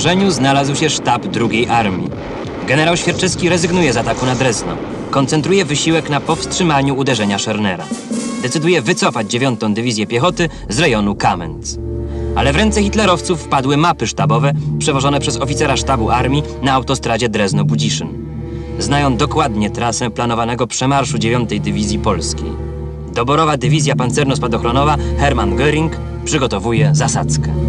pogrążeniu znalazł się sztab drugiej armii. Generał Świerczewski rezygnuje z ataku na Drezno. Koncentruje wysiłek na powstrzymaniu uderzenia Schernera. Decyduje wycofać dziewiątą dywizję piechoty z rejonu Kamenz. Ale w ręce hitlerowców wpadły mapy sztabowe przewożone przez oficera sztabu armii na autostradzie Drezno-Budziszyn. Znają dokładnie trasę planowanego przemarszu dziewiątej dywizji polskiej. Doborowa dywizja pancerno-spadochronowa Hermann Göring przygotowuje zasadzkę.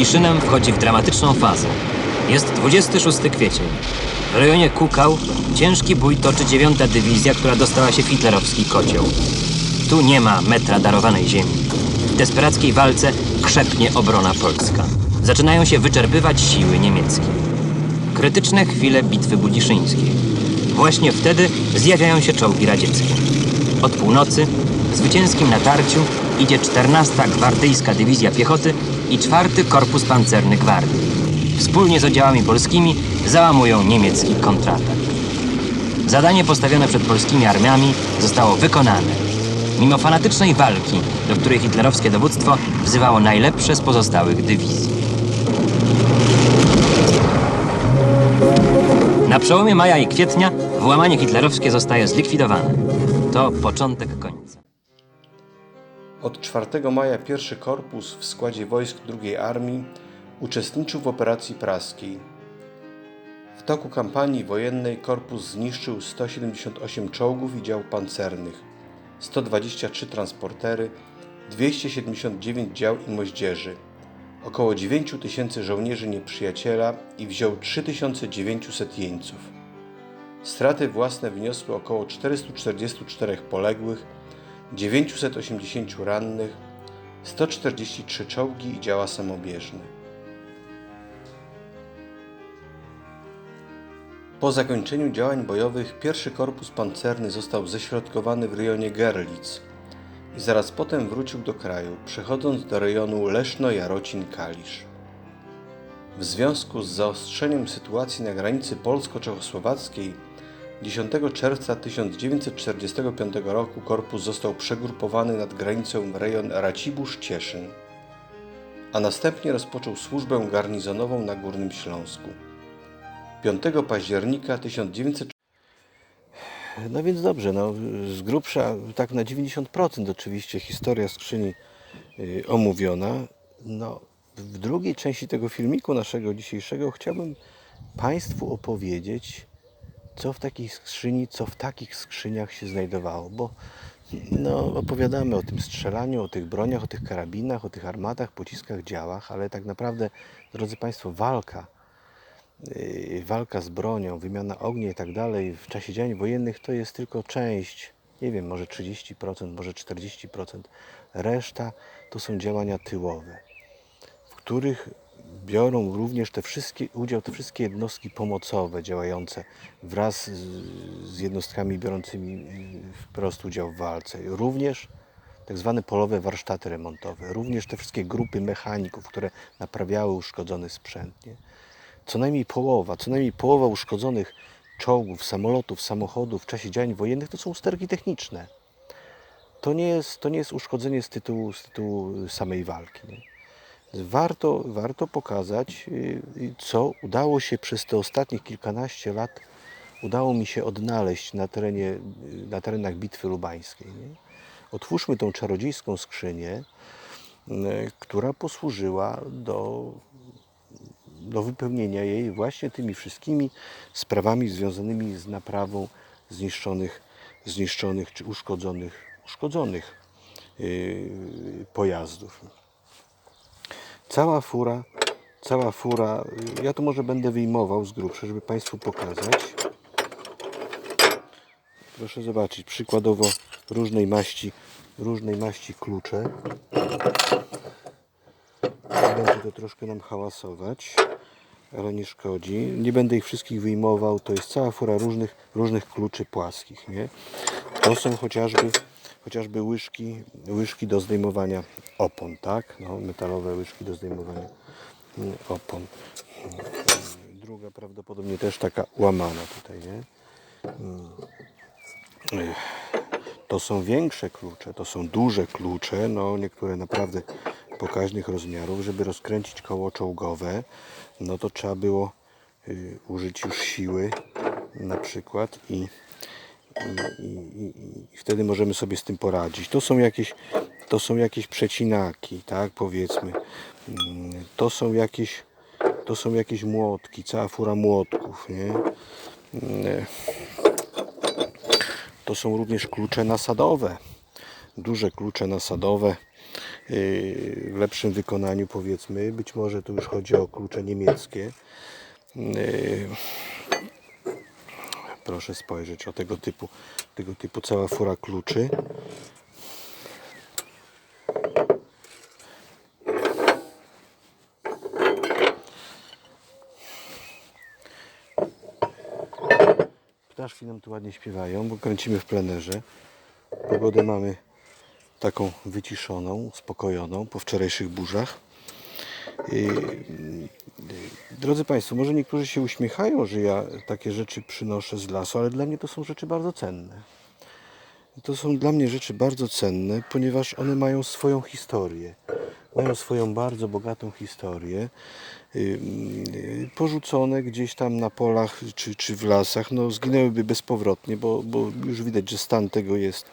Budziszynem wchodzi w dramatyczną fazę. Jest 26 kwiecień. W rejonie Kukał ciężki bój toczy dziewiąta dywizja, która dostała się w hitlerowski kocioł. Tu nie ma metra darowanej ziemi. W desperackiej walce krzepnie obrona polska. Zaczynają się wyczerpywać siły niemieckie. Krytyczne chwile bitwy budziszyńskiej. Właśnie wtedy zjawiają się czołgi radzieckie. Od północy w zwycięskim natarciu idzie 14. Gwardyjska Dywizja Piechoty i 4. Korpus Pancerny Gwardii. Wspólnie z oddziałami polskimi załamują niemiecki kontratak. Zadanie postawione przed polskimi armiami zostało wykonane. Mimo fanatycznej walki, do której hitlerowskie dowództwo wzywało najlepsze z pozostałych dywizji. Na przełomie maja i kwietnia włamanie hitlerowskie zostaje zlikwidowane. To początek końca. Od 4 maja pierwszy korpus w składzie wojsk II Armii uczestniczył w operacji praskiej. W toku kampanii wojennej korpus zniszczył 178 czołgów i dział pancernych, 123 transportery, 279 dział i moździerzy, około 9 tysięcy żołnierzy nieprzyjaciela i wziął 3900 jeńców. Straty własne wyniosły około 444 poległych, 980 rannych, 143 czołgi i działa samobieżne. Po zakończeniu działań bojowych pierwszy korpus pancerny został ześrodkowany w rejonie Gerlitz i zaraz potem wrócił do kraju, przechodząc do rejonu Leszno-Jarocin-Kalisz. W związku z zaostrzeniem sytuacji na granicy polsko-czechosłowackiej 10 czerwca 1945 roku korpus został przegrupowany nad granicą rejon Racibórz-Cieszyn, a następnie rozpoczął służbę garnizonową na Górnym Śląsku. 5 października 1900 No więc dobrze, no, z grubsza, tak na 90% oczywiście historia skrzyni y, omówiona. No, w drugiej części tego filmiku naszego dzisiejszego chciałbym Państwu opowiedzieć, co w takiej skrzyni, co w takich skrzyniach się znajdowało, bo no, opowiadamy o tym strzelaniu, o tych broniach, o tych karabinach, o tych armatach, pociskach, działach, ale tak naprawdę, drodzy Państwo, walka yy, walka z bronią, wymiana ognia i tak dalej w czasie działań wojennych to jest tylko część, nie wiem, może 30%, może 40%. Reszta to są działania tyłowe, w których biorą również te wszystkie, udział te wszystkie jednostki pomocowe działające wraz z, z jednostkami biorącymi yy, wprost udział w walce. Również tak zwane polowe warsztaty remontowe, również te wszystkie grupy mechaników, które naprawiały uszkodzony sprzęt. Nie? co najmniej połowa, co najmniej połowa uszkodzonych czołgów, samolotów, samochodów w czasie działań wojennych to są usterki techniczne. To nie jest, to nie jest uszkodzenie z tytułu, z tytułu samej walki. Nie? Warto, warto pokazać, yy, co udało się przez te ostatnich kilkanaście lat udało mi się odnaleźć na, terenie, na terenach Bitwy Lubańskiej. Nie? Otwórzmy tą czarodziejską skrzynię, yy, która posłużyła do do wypełnienia jej właśnie tymi wszystkimi sprawami związanymi z naprawą zniszczonych, zniszczonych czy uszkodzonych, uszkodzonych yy, pojazdów. Cała fura, cała fura, ja to może będę wyjmował z grubsza, żeby Państwu pokazać. Proszę zobaczyć, przykładowo różnej maści różnej maści klucze. Będzie to troszkę nam hałasować, ale nie szkodzi. Nie będę ich wszystkich wyjmował. To jest cała fura różnych, różnych kluczy płaskich. Nie? To są chociażby, chociażby łyżki, łyżki do zdejmowania opon, tak? No, metalowe łyżki do zdejmowania mm, opon. Druga prawdopodobnie też taka łamana tutaj, nie? To są większe klucze, to są duże klucze, no niektóre naprawdę pokaźnych rozmiarów. Żeby rozkręcić koło czołgowe, no to trzeba było y, użyć już siły na przykład i, i, i, i, wtedy możemy sobie z tym poradzić. To są jakieś, to są jakieś przecinaki, tak powiedzmy. Mm, To są jakieś, to są jakieś młotki, cała fura młotków, nie? Mm, to są również klucze nasadowe. Duże klucze nasadowe yy, w lepszym wykonaniu powiedzmy. Być może tu już chodzi o klucze niemieckie. Proszę spojrzeć o tego typu, tego typu cała fura kluczy. Ptaszki nam tu ładnie śpiewają, bo kręcimy w plenerze. Pogodę mamy taką wyciszoną, spokojoną po wczorajszych burzach. Drodzy Państwo, może niektórzy się uśmiechają, że ja takie rzeczy przynoszę z lasu, ale dla mnie to są rzeczy bardzo cenne. To są dla mnie rzeczy bardzo cenne, ponieważ one mają swoją historię. Mają swoją bardzo bogatą historię. Y, y, Porzucone gdzieś tam na polach czy, czy w lasach, no zginęłyby bezpowrotnie, bo, bo już widać, że stan tego jest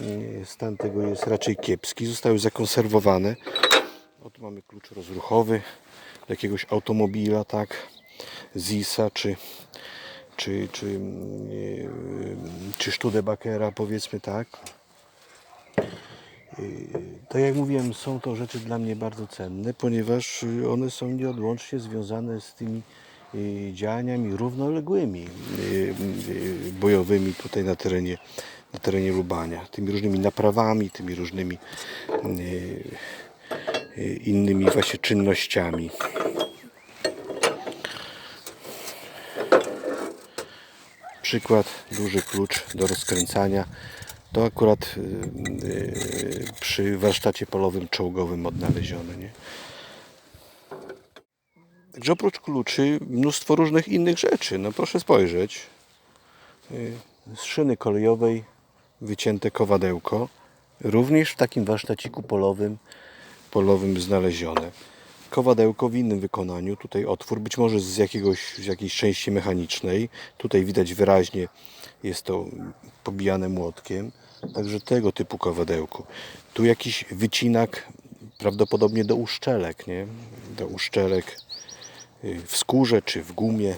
y, stan tego jest raczej kiepski. Zostały zakonserwowane. Oto mamy klucz rozruchowy jakiegoś automobila, tak, Zisa czy czy, czy, yy, czy Studebakera powiedzmy tak. Tak jak mówiłem, są to rzeczy dla mnie bardzo cenne, ponieważ yy, one są nieodłącznie związane z tymi yy, działaniami równoległymi yy, bojowymi tutaj na terenie, na terenie Lubania. Tymi różnymi naprawami, tymi różnymi innymi właśnie czynnościami. przykład, duży klucz do rozkręcania. To akurat y, y, przy warsztacie polowym czołgowym odnalezione. Nie? Także oprócz kluczy mnóstwo różnych innych rzeczy. No proszę spojrzeć. Y, Z szyny kolejowej wycięte kowadełko. Również w takim warsztaciku polowym, polowym znalezione. Kowadełko w innym wykonaniu. Tutaj otwór, być może z, jakiegoś, z jakiejś części mechanicznej. Tutaj widać wyraźnie, jest to pobijane młotkiem. Także tego typu kowadełko. Tu jakiś wycinak, prawdopodobnie do uszczelek, nie? Do uszczelek y, w skórze czy w gumie.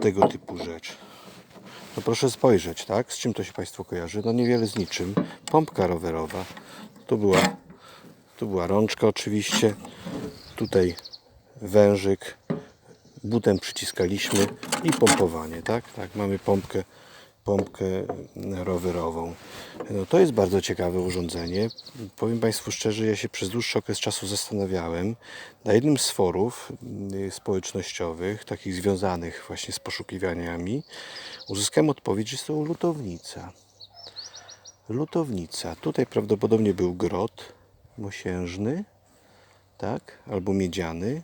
Tego typu rzecz. No proszę spojrzeć, tak? Z czym to się Państwo kojarzy? No niewiele z niczym. Pompka rowerowa. Tu była, tu była rączka oczywiście. Tutaj wężyk. Butem przyciskaliśmy i pompowanie, tak? Tak, mamy pompkę, pompkę rowerową. No, to jest bardzo ciekawe urządzenie. Powiem Państwu szczerze, ja się przez dłuższy okres czasu zastanawiałem. Na jednym z forów y, społecznościowych, takich związanych właśnie z poszukiwaniami, uzyskałem odpowiedź, że jest to lutownica. Lutownica. Tutaj prawdopodobnie był grot mosiężny, tak, albo miedziany.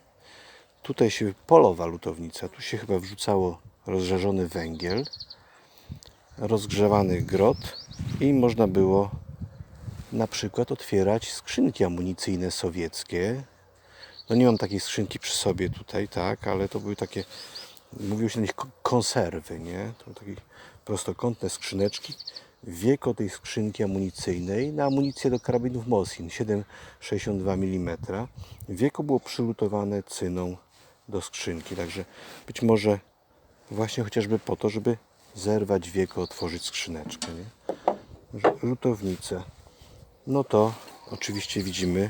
Tutaj się polowa lutownica. Tu się chyba wrzucało rozżarzony węgiel, rozgrzewany grot i można było na przykład otwierać skrzynki amunicyjne sowieckie. No nie mam takiej skrzynki przy sobie tutaj, tak, ale to były takie, mówiło się na nich ko- konserwy, nie? To takie prostokątne skrzyneczki. Wieko tej skrzynki amunicyjnej na amunicję do karabinów Mosin 7,62 mm. Wieko było przylutowane cyną do skrzynki, także być może właśnie chociażby po to, żeby zerwać wieko, otworzyć skrzyneczkę, nie? Także Lutownice. No to oczywiście widzimy,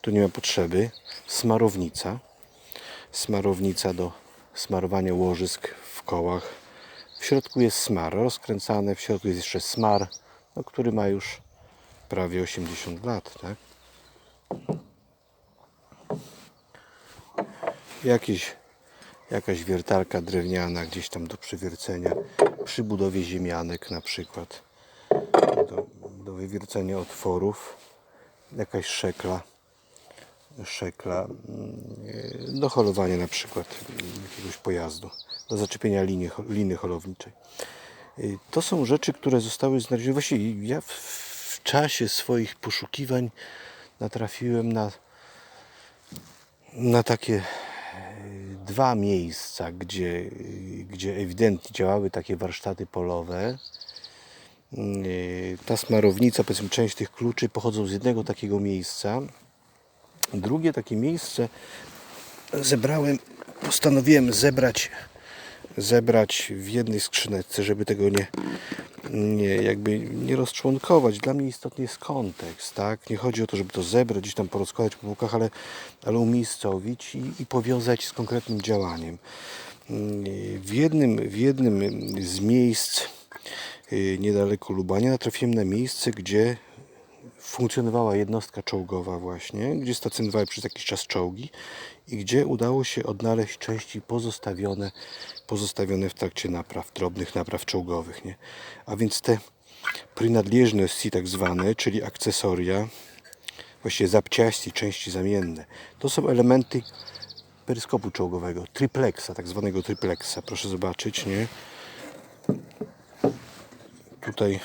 tu nie ma potrzeby, smarownica. Smarownica do smarowania łożysk w kołach W środku jest smar rozkręcany, w środku jest jeszcze smar, no, który ma już prawie 80 lat, tak? Jakieś, jakaś wiertarka drewniana gdzieś tam do przywiercenia przy budowie ziemianek na przykład. Do, do wywiercenia otworów. Jakaś szekla. Szekla mm, do holowania na przykład jakiegoś pojazdu. Do zaczepienia liny, liny holowniczej. Y, to są rzeczy, które zostały znalezione. Właściwie ja w, w czasie swoich poszukiwań natrafiłem na na takie dwa miejsca, gdzie, gdzie ewidentnie działały takie warsztaty polowe. Yy, Ta smarownica, powiedzmy, część tych kluczy pochodzą z jednego takiego miejsca. Drugie takie miejsce zebrałem, postanowiłem zebrać, zebrać w jednej skrzyneczce, żeby tego nie, nie, jakby nie rozczłonkować. Dla mnie istotny jest kontekst, tak? Nie chodzi o to, żeby to zebrać, gdzieś tam porozkładać po półkach, ale, ale umiejscowić i, i powiązać z konkretnym działaniem. W jednym, w jednym z miejsc yy, niedaleko Lubania natrafiłem na miejsce, gdzie funkcjonowała jednostka czołgowa właśnie, gdzie stacjonowały przez jakiś czas czołgi i gdzie udało się odnaleźć części pozostawione, pozostawione w trakcie napraw, drobnych napraw czołgowych. Nie? A więc te przynależności tak zwane, czyli akcesoria, właściwie zapciaści, części zamienne, to są elementy peryskopu czołgowego, triplexa, tak zwanego triplexa. Proszę zobaczyć, nie? Tutaj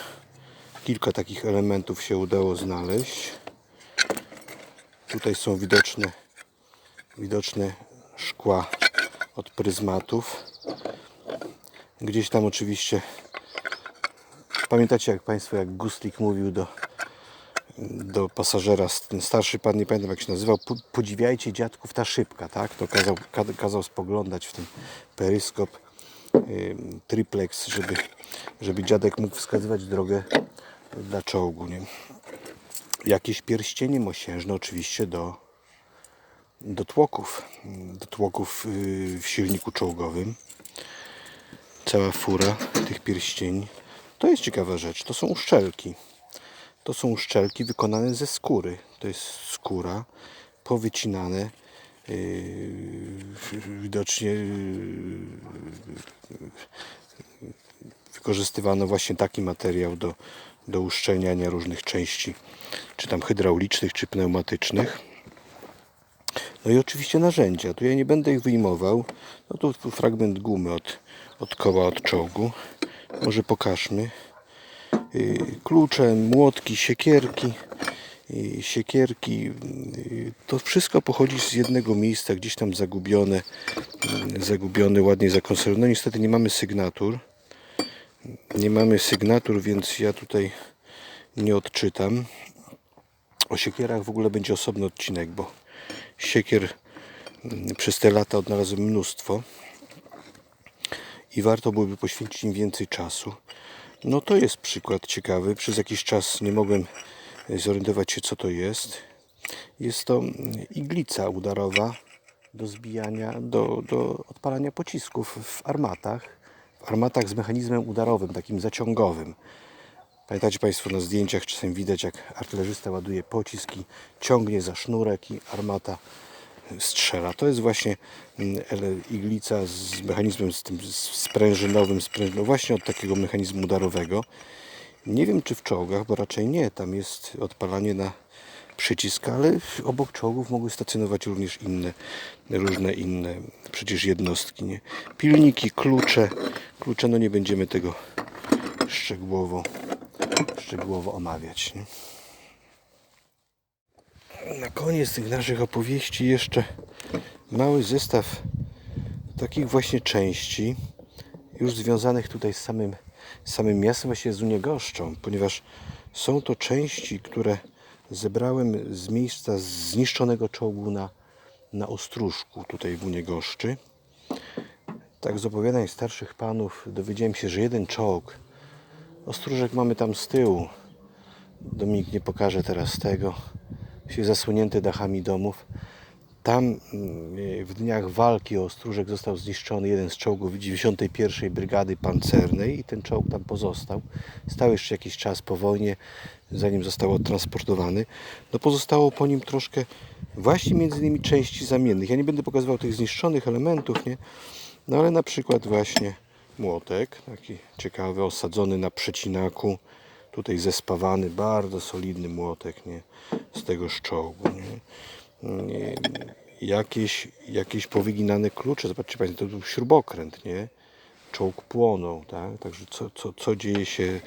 kilka takich elementów się udało znaleźć. Tutaj są widoczne, widoczne szkła od pryzmatów. Gdzieś tam oczywiście pamiętacie jak Państwo, jak Gustlik mówił do, do pasażera, ten starszy pan, nie pamiętam jak się nazywał, "Po- podziwiajcie dziadków ta szybka, tak? To kazał, ka- kazał spoglądać w ten peryskop triplex, żeby, żeby dziadek mógł wskazywać drogę dla czołgu. Nie? Jakieś pierścienie mosiężne oczywiście do, do tłoków, do tłoków y, w silniku czołgowym. Cała fura tych pierścieni. To jest ciekawa rzecz. To są uszczelki. To są uszczelki wykonane ze skóry. To jest skóra powycinane. Yy, widocznie yy, wykorzystywano właśnie taki materiał do, do uszczelniania różnych części, czy tam hydraulicznych, czy pneumatycznych. No i oczywiście narzędzia. Tu ja nie będę ich wyjmował. No tu, fragment gumy od, od koła, od czołgu. Może pokażmy. Yy, Klucze, młotki, siekierki. Yy, Siekierki. yy, To wszystko pochodzi z jednego miejsca, gdzieś tam zagubione. Zagubione, ładnie zakonserwowane. No niestety nie mamy sygnatur. Nie mamy sygnatur, więc ja tutaj nie odczytam. O siekierach w ogóle będzie osobny odcinek, bo siekier mm, przez te lata odnalazłem mnóstwo i warto byłoby poświęcić im więcej czasu. No to jest przykład ciekawy. Przez jakiś czas nie mogłem zorientować się, co to jest. Jest to mm, iglica udarowa do zbijania, do, do odpalania pocisków w armatach. Armatach z mechanizmem udarowym, takim zaciągowym. Pamiętacie Państwo na zdjęciach czasem widać jak artylerzysta ładuje pocisk i ciągnie za sznurek i armata strzela. To jest właśnie mm, iglica z mechanizmem z tym sprężynowym, sprężynowym właśnie od takiego mechanizmu udarowego. Nie wiem czy w czołgach, bo raczej nie. Tam jest odpalanie na przycisk, ale obok czołgów mogły stacjonować również inne, różne inne przecież jednostki. Nie? Pilniki, klucze. Klucze, no nie będziemy tego szczegółowo, szczegółowo omawiać. Nie? Na koniec tych naszych opowieści jeszcze mały zestaw takich właśnie części już związanych tutaj z samym, samym miastem, właściwie z Uniegoszczą, ponieważ są to części, które zebrałem z miejsca zniszczonego czołgu na, na Ostróżku, tutaj w Uniegoszczy. Tak z opowiadań starszych panów dowiedziałem się, że jeden czołg, Ostróżek mamy tam z tyłu, Dominik nie pokaże teraz tego, się zasłonięty dachami domów. Tam mm, w dniach walki o Ostróżek został zniszczony jeden z czołgów 91 Brygady Pancernej i ten czołg tam pozostał. Stał jeszcze jakiś czas po wojnie, zanim został odtransportowany. No pozostało po nim troszkę właśnie między innymi części zamiennych. Ja nie będę pokazywał tych zniszczonych elementów, nie? No ale na przykład właśnie młotek, taki ciekawy, osadzony na przecinaku, tutaj zespawany, bardzo solidny młotek, nie? Z tego czołgu, nie? Nie, jakieś, jakieś powyginane klucze. Zobaczcie Państwo, to był śrubokręt, nie? Czołg płonął, tak? Także co, co, co dzieje się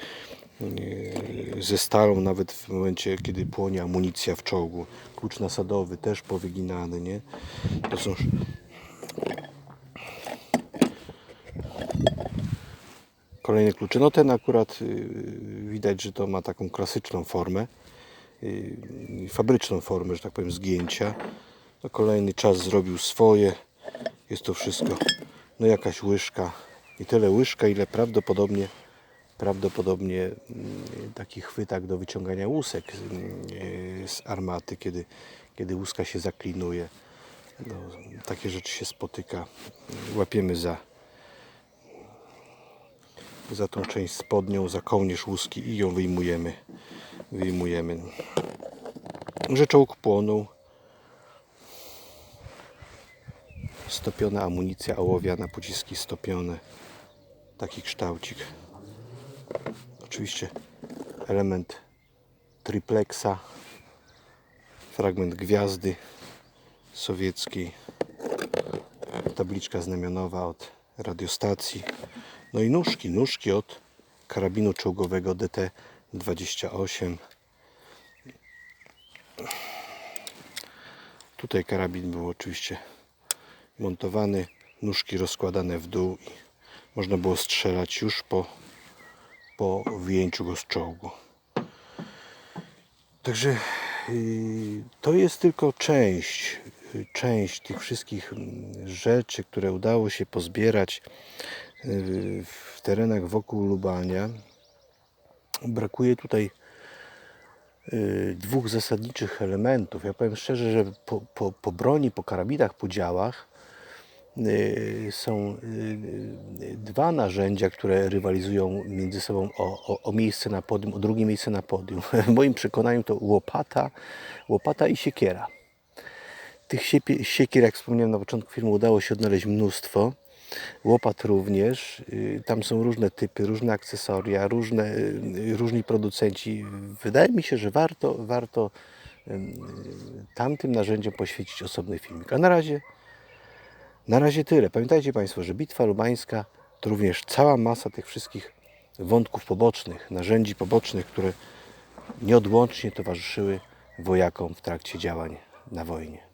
e, ze stalą nawet w momencie, kiedy płonie amunicja w czołgu. Klucz nasadowy też powyginany, nie? To są kolejne klucze. No ten akurat y, widać, że to ma taką klasyczną formę, fabryczną formę, że tak powiem, zgięcia. No kolejny czas zrobił swoje. Jest to wszystko, no jakaś łyżka. Nie tyle łyżka, ile prawdopodobnie prawdopodobnie mm, taki chwytak do wyciągania łusek mm, z armaty, kiedy, kiedy łuska się zaklinuje. No, takie rzeczy się spotyka. Łapiemy za, za tą część spodnią, za kołnierz łuski i ją wyjmujemy. Wyjmujemy. Że czołg płonął. Stopiona amunicja ołowiana, pociski stopione. Taki kształcik. Oczywiście element triplexa. Fragment gwiazdy sowieckiej. Tabliczka znamionowa od radiostacji. No i nóżki, nóżki od karabinu czołgowego DT-28. Tutaj karabin był oczywiście montowany, nóżki rozkładane w dół i można było strzelać już po, po wyjęciu go z czołgu. Także yy, to jest tylko część, część tych wszystkich mm, rzeczy, które udało się pozbierać yy, w terenach wokół Lubania. Brakuje tutaj y, dwóch zasadniczych elementów. Ja powiem szczerze, że po, po, po broni, po karabinach, po działach y, są y, dwa narzędzia, które rywalizują między sobą o, o, o miejsce na podium, o drugie miejsce na podium. W moim przekonaniu to łopata, łopata i siekiera. Tych siekier, jak wspomniałem na początku filmu, udało się odnaleźć mnóstwo. Łopat również. Y, Tam są różne typy, różne akcesoria, różne, y, różni producenci. Wydaje mi się, że warto, warto ym, tamtym narzędziom poświęcić osobny filmik. A na razie, na razie tyle. Pamiętajcie Państwo, że Bitwa Lubańska to również cała masa tych wszystkich wątków pobocznych, narzędzi pobocznych, które nieodłącznie towarzyszyły wojakom w trakcie działań na wojnie.